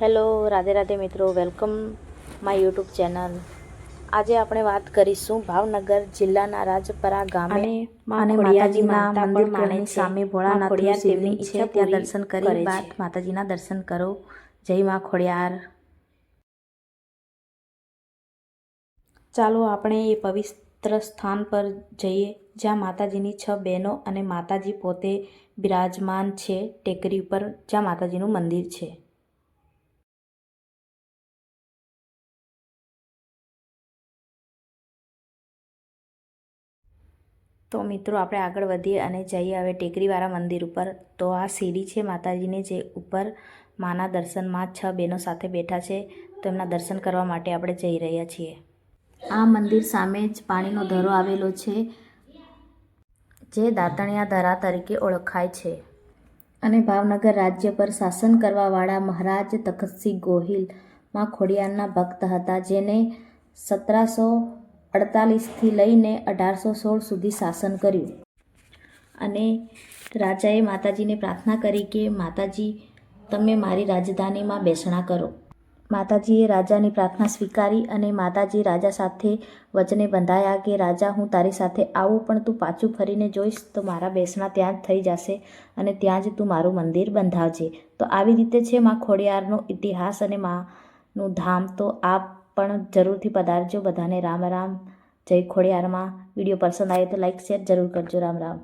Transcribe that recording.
Hello Radhe Radhe મિત્રો welcome my YouTube channel. આજે આપણે વાત કરીશું ભાવનગર જિલ્લાના રાજપરા ગામે અને માતાજીના મંદિર માણે. સામે તેમની છે ઈચ્છા ત્યાં દર્શન કરી બાદ માતાજીના દર્શન કરો. જય માં ખોડિયાર. ચાલો આપણે એ પવિત્ર સ્થાન પર જઈએ જ્યાં માતાજીની છ બહેનો અને માતાજી પોતે બિરાજમાન છે ટેકરી ઉપર જ્યાં માતાજીનું મંદિર છે. તો મિત્રો આપણે આગળ વધીએ અને જઈએ હવે ટેકરીવાળા મંદિર ઉપર. તો આ સીડી છે માતાજીને જે ઉપર માના દર્શનમાં છ બહેનો સાથે બેઠા છે. તો એમના દર્શન કરવા માટે આપણે જઈ રહ્યા છીએ. આ મંદિર સામે જ પાણીનો ધરો આવેલો છે, જે દાંતણિયા ધરા તરીકે ઓળખાય છે. અને ભાવનગર રાજ્ય પર શાસન કરવાવાળા મહારાજ તખતસિંહ ગોહિલમાં ખોડિયારના ભક્ત હતા, જેને સત્તરસો અડતાલીસથી લઈને અઢારસો સોળ સુધી શાસન કર્યું. અને રાજાએ માતાજીને પ્રાર્થના કરી કે, માતાજી, તમે મારી રાજધાનીમાં બેસણા કરો. માતાજીએ રાજાની પ્રાર્થના સ્વીકારી અને માતાજી રાજા સાથે વચને બંધાયા કે, રાજા, હું તારી સાથે આવું, પણ તું પાછું ફરીને જોઈશ તો મારા બેસણા ત્યાં જ થઈ જશે અને ત્યાં જ તું મારું મંદિર બંધાવજે. તો આવી રીતે છે માં ખોડિયારનો ઇતિહાસ અને માનું ધામ. તો આપ પણ જરૂરથી પધારજો બધાને. રામ રામ. જય ખોડિયારમાં. વીડિયો પસંદ આવે તો લાઈક શેર જરૂર કરજો. રામ રામ.